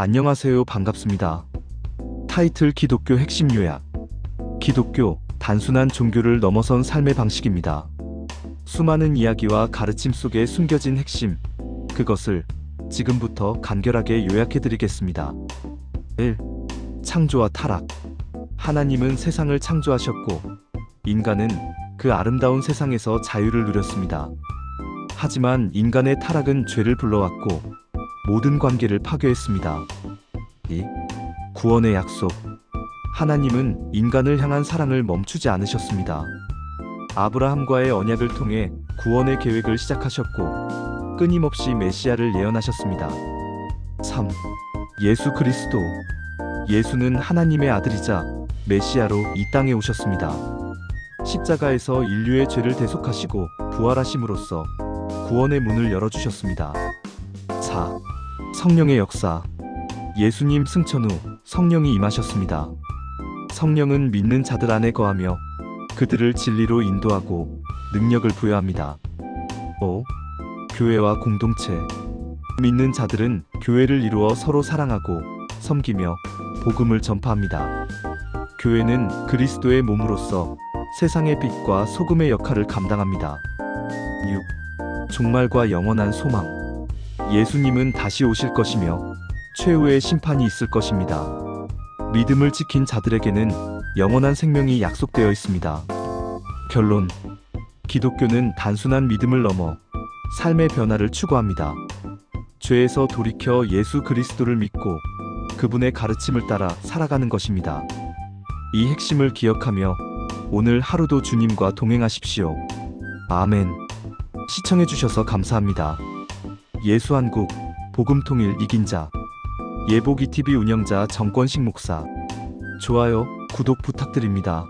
안녕하세요. 반갑습니다. 타이틀 기독교 핵심 요약. 기독교, 단순한 종교를 넘어선 삶의 방식입니다. 수많은 이야기와 가르침 속에 숨겨진 핵심. 그것을 지금부터 간결하게 요약해 드리겠습니다. 1. 창조와 타락. 하나님은 세상을 창조하셨고, 인간은 그 아름다운 세상에서 자유를 누렸습니다. 하지만 인간의 타락은 죄를 불러왔고, 모든 관계를 파괴했습니다. 2. 구원의 약속. 하나님은 인간을 향한 사랑을 멈추지 않으셨습니다. 아브라함과의 언약을 통해 구원의 계획을 시작하셨고, 끊임없이 메시아를 예언하셨습니다. 3. 예수 그리스도. 예수는 하나님의 아들이자 메시아로 이 땅에 오셨습니다. 십자가에서 인류의 죄를 대속하시고 부활하심으로써 구원의 문을 열어주셨습니다. 4. 성령의 역사. 예수님 승천 후 성령이 임하셨습니다. 성령은 믿는 자들 안에 거하며 그들을 진리로 인도하고 능력을 부여합니다. 5. 교회와 공동체. 믿는 자들은 교회를 이루어 서로 사랑하고 섬기며 복음을 전파합니다. 교회는 그리스도의 몸으로서 세상의 빛과 소금의 역할을 감당합니다. 6. 종말과 영원한 소망. 예수님은 다시 오실 것이며 최후의 심판이 있을 것입니다. 믿음을 지킨 자들에게는 영원한 생명이 약속되어 있습니다. 결론. 기독교는 단순한 믿음을 넘어 삶의 변화를 추구합니다. 죄에서 돌이켜 예수 그리스도를 믿고 그분의 가르침을 따라 살아가는 것입니다. 이 핵심을 기억하며 오늘 하루도 주님과 동행하십시오. 아멘. 시청해주셔서 감사합니다. 예수한국 복음통일 이긴 자 예보기 TV 운영자 정권식 목사 좋아요 구독 부탁드립니다.